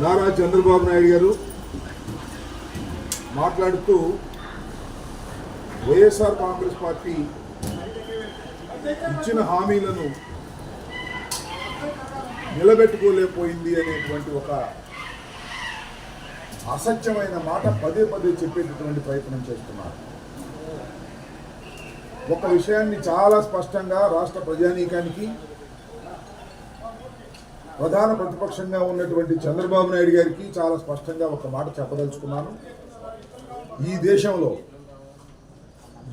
నారా చంద్రబాబు నాయుడు గారు మాట్లాడుతూ వైఎస్ఆర్ కాంగ్రెస్ పార్టీ ఇచ్చిన హామీలను నిలబెట్టుకోలేకపోయింది అనేటువంటి ఒక అసత్యమైన మాట పదే పదే చెప్పేటటువంటి ప్రయత్నం చేస్తున్నారు. ఒక విషయాన్ని చాలా స్పష్టంగా రాష్ట్ర ప్రజానీకానికి ప్రధాన ప్రతిపక్షంగా ఉన్నటువంటి చంద్రబాబు నాయుడు గారికి చాలా స్పష్టంగా ఒక మాట చెప్పదలుచుకున్నాను. ఈ దేశంలో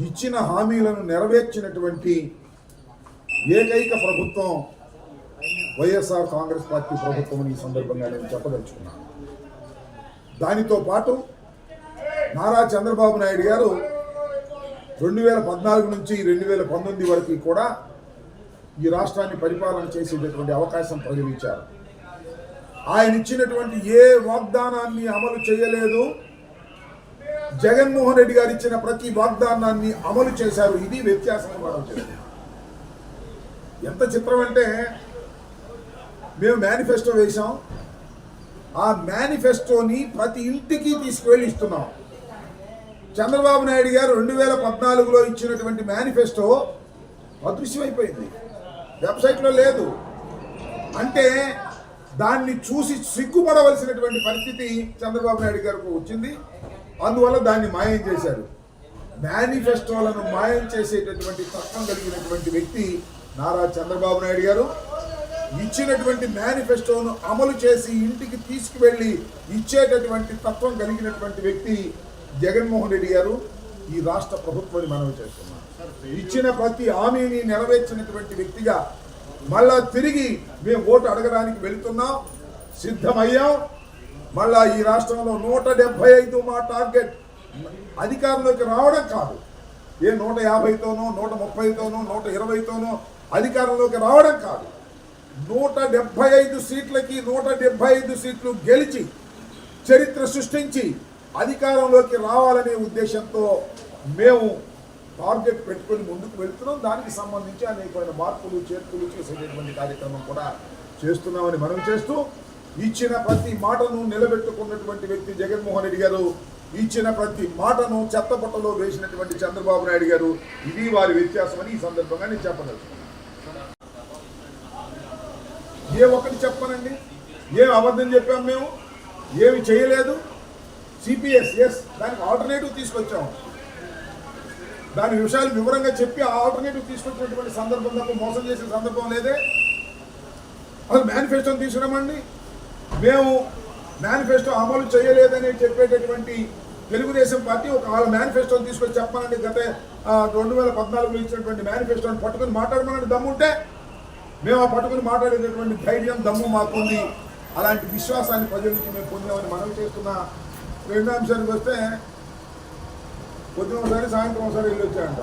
ఇచ్చిన హామీలను నెరవేర్చినటువంటి ఏకైక ప్రభుత్వం వైఎస్ఆర్ కాంగ్రెస్ పార్టీ ప్రభుత్వం ఈ సందర్భంగా నేను చెప్పదలుచుకున్నాను. దానితో పాటు నారా చంద్రబాబు నాయుడు గారు రెండు వేల పద్నాలుగు నుంచి రెండు వేల పంతొమ్మిది వరకు కూడా ఈ రాష్ట్రాన్ని పరిపాలన చేసేటటువంటి అవకాశం ప్రజలు ఇచ్చారు ఆయన ఇచ్చినటువంటి ఏ వాగ్దానాన్ని అమలు చేయలేదు. జగన్మోహన్ రెడ్డి గారు ఇచ్చిన ప్రతి వాగ్దానాన్ని అమలు చేశారు. ఇది వ్యత్యాసం మనం చేస్తాం ఎంత చిత్రం అంటే మేము మేనిఫెస్టో వేశాం. ఆ మేనిఫెస్టోని ప్రతి ఇంటికి తీసుకువెళ్ళి ఇస్తున్నాం. చంద్రబాబు నాయుడు గారు రెండు వేల పద్నాలుగులో ఇచ్చినటువంటి మేనిఫెస్టో అదృశ్యమైపోయింది. వెబ్సైట్లో లేదు. అంటే దాన్ని చూసి సిగ్గుపడవలసినటువంటి పరిస్థితి చంద్రబాబు నాయుడు గారికి వచ్చింది. అందువల్ల దాన్ని మాయం చేశారు. మేనిఫెస్టోలను మాయం చేసేటటువంటి తత్వం కలిగినటువంటి వ్యక్తి నారా చంద్రబాబు నాయుడు గారు. ఇచ్చినటువంటి మేనిఫెస్టోను అమలు చేసి ఇంటికి తీసుకువెళ్ళి ఇచ్చేటటువంటి తత్వం కలిగినటువంటి వ్యక్తి జగన్మోహన్ రెడ్డి గారు. ఈ రాష్ట్ర ప్రభుత్వాన్ని మనవి చేస్తున్నారు ఇచ్చిన ప్రతి హామీని నెరవేర్చినటువంటి వ్యక్తిగా మళ్ళా తిరిగి మేము ఓటు అడగడానికి వెళుతున్నాం సిద్ధమయ్యాం. మళ్ళా ఈ రాష్ట్రంలో నూట డెబ్బై ఐదు మా టార్గెట్. అధికారంలోకి రావడం కాదు. ఏ నూట యాభైతోనో నూట ముప్పైతోనో నూట ఇరవైతోనో అధికారంలోకి రావడం కాదు. నూట డెబ్బై ఐదు సీట్లకి నూట డెబ్బై ఐదు సీట్లు గెలిచి చరిత్ర సృష్టించి అధికారంలోకి రావాలనే ఉద్దేశంతో మేము టార్గెట్ పెట్టుకొని ముందుకు వెళ్తున్నాం. దానికి సంబంధించి అనేకమైన మార్పులు చేర్పులు చేసేటటువంటి కార్యక్రమం కూడా చేస్తున్నామని మనం చేస్తూ ఇచ్చిన ప్రతి మాటను నిలబెట్టుకున్నటువంటి వ్యక్తి జగన్మోహన్ రెడ్డి గారు ఇచ్చిన ప్రతి మాటను చెత్తపట్టలో వేసినటువంటి చంద్రబాబు నాయుడు గారు ఇది వారి వ్యత్యాసమని ఈ సందర్భంగా నేను చెప్పదలుచుకున్నాను. ఏ ఒక్కటి చెప్పనండి? ఏం అబద్ధం చెప్పాం మేము? ఏమి చేయలేదు? సిపిఎస్ ఎస్ దానికి ఆల్టర్నేటివ్ తీసుకొచ్చాము దాని విషయాలు వివరంగా చెప్పి ఆ ఆల్టర్నేటివ్ తీసుకొచ్చినటువంటి సందర్భం తప్ప మోసం చేసిన సందర్భం లేదే. అసలు మేనిఫెస్టోని తీసుకురామండి మేము మేనిఫెస్టో అమలు చేయలేదని చెప్పేటటువంటి తెలుగుదేశం పార్టీ ఒక వాళ్ళ మేనిఫెస్టోని తీసుకొచ్చి చెప్పాలండి గత రెండు వేల పద్నాలుగులో ఇచ్చినటువంటి మేనిఫెస్టోని పట్టుకొని మాట్లాడమని దమ్ముంటే మేము ఆ పట్టుకుని మాట్లాడేటటువంటి ధైర్యం దమ్ము మాకుంది. అలాంటి విశ్వాసాన్ని ప్రజల నుంచి మేము పొందామని మనం చేస్తున్న. రెండో అంశానికి వస్తే పొద్దున ఒకసారి సాయంత్రం ఒకసారి వెళ్ళి వచ్చాయంట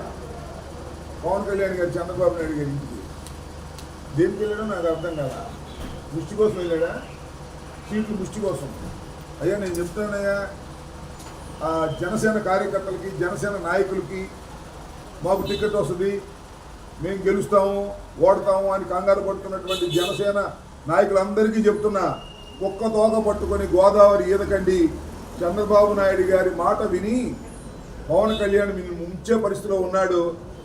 పవన్ కళ్యాణ్ గారు చంద్రబాబు నాయుడు గారి ఇంటికి. దేనికి వెళ్ళాడో నాకు అర్థం కాదా ముష్టి కోసం వెళ్ళాడా? సీట్లు ముష్టి కోసం. అయ్యా నేను చెప్తానయ్యా ఆ జనసేన కార్యకర్తలకి జనసేన నాయకులకి మాకు టికెట్ వస్తుంది. మేము గెలుస్తాము ఓడతాము అని కంగారు పడుతున్నటువంటి జనసేన నాయకులందరికీ చెప్తున్నా ఒక్క తోక పట్టుకొని గోదావరి ఈదకండి. చంద్రబాబు నాయుడు గారి మాట విని పవన్ కళ్యాణ్ మీరు ముంచే పరిస్థితిలో ఉన్నాడు.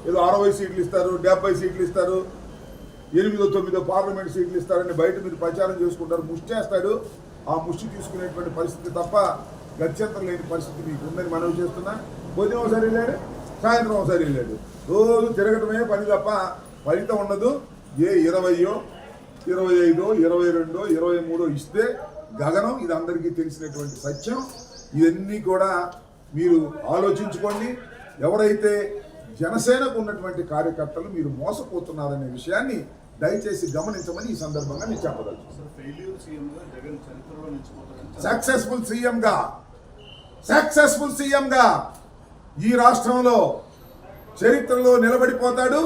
ఏదో అరవై సీట్లు ఇస్తారు డెబ్బై సీట్లు ఇస్తారు ఎనిమిదో తొమ్మిదో పార్లమెంట్ సీట్లు ఇస్తారని బయట మీరు ప్రచారం చేసుకుంటారు. ముష్టి చేస్తాడు. ఆ ముష్టి తీసుకునేటువంటి పరిస్థితి తప్ప గత్యంతరం లేని పరిస్థితి మీకు ఉందని మనవి చేస్తున్నా. పొద్దున ఒకసారి వెళ్ళాడు సాయంత్రం ఒకసారి వెళ్ళాడు. రోజు తిరగటమే పని తప్ప ఫలితం ఉండదు. ఏ ఇరవయో ఇరవై ఐదో ఇరవై రెండో ఇరవై మూడో ఇస్తే గగనం ఇది అందరికీ తెలిసినటువంటి సత్యం. ఇవన్నీ కూడా మీరు ఆలోచించుకోండి. ఎవరైతే జనసేనకు ఉన్నటువంటి కార్యకర్తలు మీరు మోసపోతున్నారనే విషయాన్ని దయచేసి గమనించమని ఈ సందర్భంగా నేను నిలిచిపోతారని సక్సెస్ఫుల్ సీఎంగా. సక్సెస్ఫుల్ సీఎంగా ఈ రాష్ట్రంలో చరిత్రలో నిలబడిపోతాడు.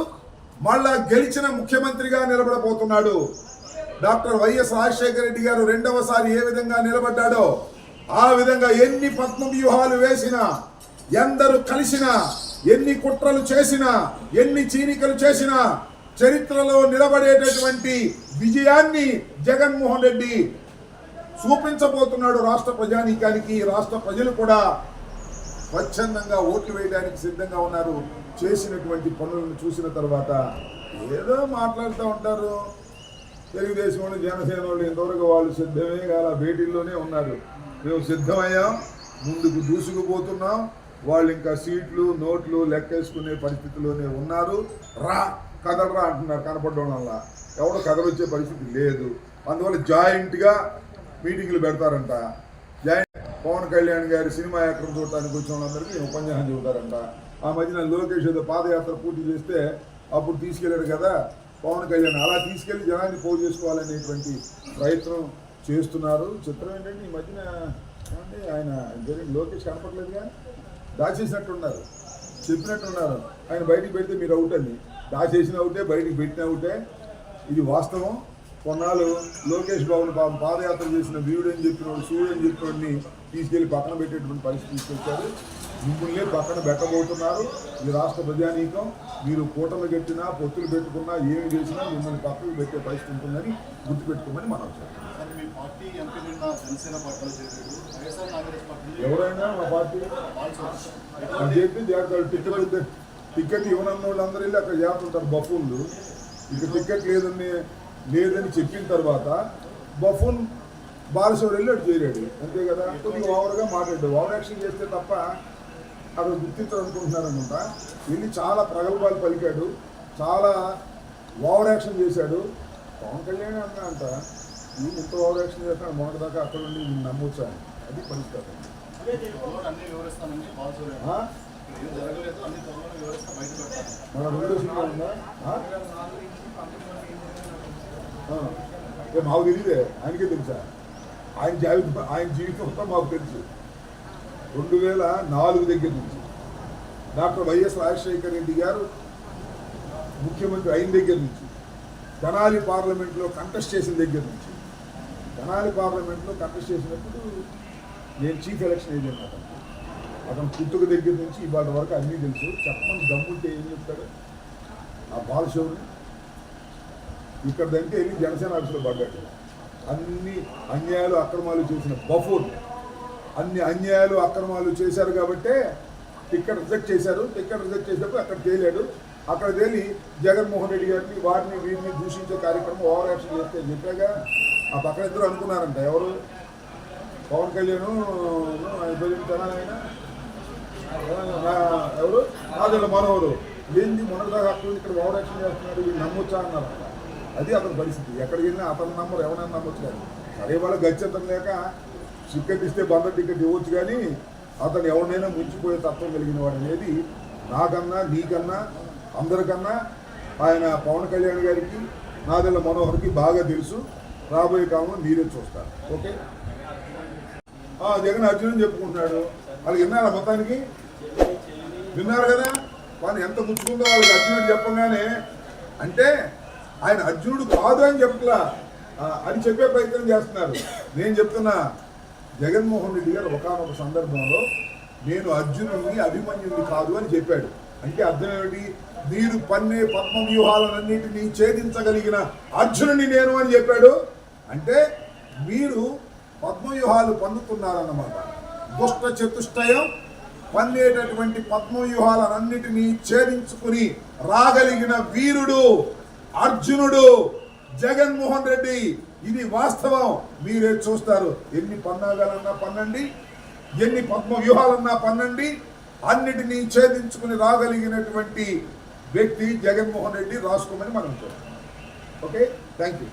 మళ్ళా గెలిచిన ముఖ్యమంత్రిగా నిలబడబోతున్నాడు. డాక్టర్ వైఎస్ రాజశేఖర రెడ్డి గారు రెండవసారి ఏ విధంగా నిలబడ్డాడో ఆ విధంగా ఎన్ని పద్మ వ్యూహాలు వేసినా ఎందరు కలిసినా ఎన్ని కుట్రలు చేసినా ఎన్ని చీనికలు చేసినా చరిత్రలో నిలబడేటటువంటి విజయాన్ని జగన్మోహన్ రెడ్డి చూపించబోతున్నాడు రాష్ట్ర ప్రజానీకానికి. రాష్ట్ర ప్రజలు కూడా స్వచ్ఛందంగా ఓట్లు వేయడానికి సిద్ధంగా ఉన్నారు. చేసినటువంటి పనులను చూసిన తర్వాత ఏదో మాట్లాడుతూ ఉంటారు. తెలుగుదేశం వాళ్ళు జనసేన వాళ్ళు ఇంతవరకు వాళ్ళు సిద్ధమే కాల భేటీల్లోనే ఉన్నారు. మేము సిద్ధమయ్యాం ముందుకు దూసుకుపోతున్నాం. వాళ్ళు ఇంకా సీట్లు నోట్లు లెక్కేసుకునే పరిస్థితిలోనే ఉన్నారు. రా కదలరా అంటున్నారు కనపడడం వల్ల ఎవడో కదలొచ్చే పరిస్థితి లేదు. అందువల్ల జాయింట్గా మీటింగ్లు పెడతారంట. జాయింట్ పవన్ కళ్యాణ్ గారి సినిమా యాక్టర్ చూడటానికి వచ్చిన వాళ్ళందరికీ ఉపన్యాసం చెబుతారంట. ఆ మధ్యన లోకేష్ ఏదో పాదయాత్ర పూర్తి చేస్తే అప్పుడు తీసుకెళ్ళాడు కదా. పవన్ కళ్యాణ్ అలా తీసుకెళ్ళి జనాన్ని పోగు చేసుకోవాలనేటువంటి ప్రయత్నం చేస్తున్నారు. చిత్రం ఏంటంటే ఈ మధ్యన ఏమండి ఆయన జరిగిన లోకేష్ కనపడలేదుగా దాచేసినట్టున్నారు. చెప్పినట్టున్నారు. ఆయన బయటికి పెడితే మీరు అవుట్ అని దాచేసిన అవుటే బయటికి పెట్టిన అవుటే. ఇది వాస్తవం. కొన్నాళ్ళు లోకేష్ బాబుని పాపం పాదయాత్ర చేసిన వీడు అని చెప్పినోడు సూర్యుడు అని చెప్పినోడిని తీసుకెళ్ళి పక్కన పెట్టేటువంటి పరిస్థితి తీసుకొచ్చారు. మిమ్మల్ని పక్కన పెట్టబోతున్నారు. ఈ రాష్ట్ర ప్రజానీకం మీరు కూటమి కట్టినా పొత్తులు పెట్టుకున్నా ఏమి చేసినా మిమ్మల్ని పక్కకు పెట్టే పరిస్థితి ఉంటుందని గుర్తుపెట్టుకోమని మనం ఎవరైనా మా పార్టీ? అని చెప్పి జాగ్రత్త టికెట్ టికెట్ ఇవ్వనన్న వాళ్ళందరూ వెళ్ళి అక్కడ చేస్తుంటారు బఫూన్లు. ఇక టికెట్ లేదని లేదని చెప్పిన తర్వాత బఫూన్ బాలశివరు వెళ్ళి అటు చేరాడు. అంతే కదా? కొద్దిగా ఓవర్గా మాట్లాడాడు. ఓవర్ యాక్షన్ చేస్తే తప్ప అక్కడ గుర్తించడం అనుకుంటున్నారు అనుకుంటా వెళ్ళి చాలా ప్రగల్భాలు పలికాడు. చాలా ఓవర్ యాక్షన్ చేశాడు. పవన్ కళ్యాణ్ అన్నా అంట ఈయన ఇంత ఓవర్ యాక్షన్ చేస్తాడు మొన్నటిదాకా అక్కడ ఉండి ఈయన నమ్మొచ్చా? అది పరిస్థితి. మన రెండో సినిమా ఉందా? మాకు తెలియదే ఆయనకే తెలుసా? ఆయన జాబితా ఆయన జీవితం మాకు తెలుసు. రెండు వేల నాలుగు దగ్గర నుంచి. డాక్టర్ వైఎస్ రాజశేఖర రెడ్డి గారు ముఖ్యమంత్రి అయిన దగ్గర నుంచి తెనాలి పార్లమెంట్లో కంటెస్ట్ చేసిన దగ్గర నుంచి. తెనాలి పార్లమెంట్లో కంటెస్ట్ చేసినప్పుడు నేను చీఫ్ ఎలక్షన్ ఏజెంట్ అతను. అతను పుట్టుక దగ్గర నుంచి ఇవాళ వరకు అన్నీ తెలుసు. చెప్పమని దమ్ముంటే ఏం చెప్తాడు? ఆ బాలశౌరి ఇక్కడ దంటే వెళ్ళి జనసేన ఆఫీసులో పడ్డాడు? అన్ని అన్యాయాలు అక్రమాలు చూసిన బఫోర్ అన్ని అన్యాయాలు అక్రమాలు చేశారు కాబట్టే టిక్కెట్ రిజెక్ట్ చేశారు. టిక్కెట్ రిజెక్ట్ చేసినప్పుడు అక్కడ తేలాడు. అక్కడ తేలి జగన్మోహన్ రెడ్డి గారిని వారిని వీరిని దూషించే కార్యక్రమం ఓవర్ యాక్షన్ చేస్తే చెప్పాగా. ఆ పక్కన ఇద్దరు అనుకున్నారంట. ఎవరు? పవన్ కళ్యాణ్ తెలంగాణ ఎవరు? నాదెళ్ళ మనోహరు ఏంది మొన్నటిదాకా అక్కడ ఇక్కడ ఓవర్ యాక్షన్ చేస్తున్నాడు వీళ్ళు నమ్మొచ్చా అన్నారు. అది అతని పరిస్థితి. ఎక్కడికి వెళ్ళినా అతను నమ్మరు ఎవరైనా నమ్మొచ్చు కానీ సరే వాళ్ళ గచ్చంతం లేక టికెట్ ఇస్తే బంద టికెట్ ఇవ్వచ్చు కానీ అతను ఎవరినైనా ముంచిపోయే తత్వం కలిగిన వాడు అనేది నాకన్నా నీకన్నా అందరికన్నా ఆయన పవన్ కళ్యాణ్ గారికి నాదెల్ల మనోహర్కి బాగా తెలుసు. రాబోయే కాలంలో మీరే చూస్తారు. ఓకే? జగన్ అర్జునుని చెప్పుకుంటున్నాడు. వాళ్ళు విన్నారా మొత్తానికి? విన్నారు కదా? వాళ్ళు ఎంత గుచ్చుకుందో వాళ్ళకి అర్జునుడు చెప్పగానే అంటే ఆయన అర్జునుడు కాదు అని చెప్పలా అని చెప్పే ప్రయత్నం చేస్తున్నారు. నేను చెప్తున్నా జగన్మోహన్ రెడ్డి గారు ఒకనొక సందర్భంలో నేను అర్జునుడిని అభిమన్యుడిని కాదు అని చెప్పాడు. అంటే అర్థం ఏమిటి? మీరు పన్నే పద్మ వ్యూహాలన్నింటినీ ఛేదించగలిగిన అర్జునుడిని నేను అని చెప్పాడు. అంటే మీరు పద్మవ్యూహాలు పొందుతున్నారన్నమాట దుష్ట చతుష్టయం పన్నేటటువంటి పద్మవ్యూహాలన్నిటినీ ఛేదించుకుని రాగలిగిన వీరుడు అర్జునుడు. జగన్మోహన్ రెడ్డి ఇది వాస్తవం. మీరే చూస్తారు. ఎన్ని పన్నాగాలన్నా పన్నండి ఎన్ని పద్మ వ్యూహాలన్నా పన్నండి అన్నిటినీ ఛేదించుకుని రాగలిగినటువంటి వ్యక్తి జగన్మోహన్ రెడ్డి రాసుకోమని మనం చూస్తాం ఓకే? Thank you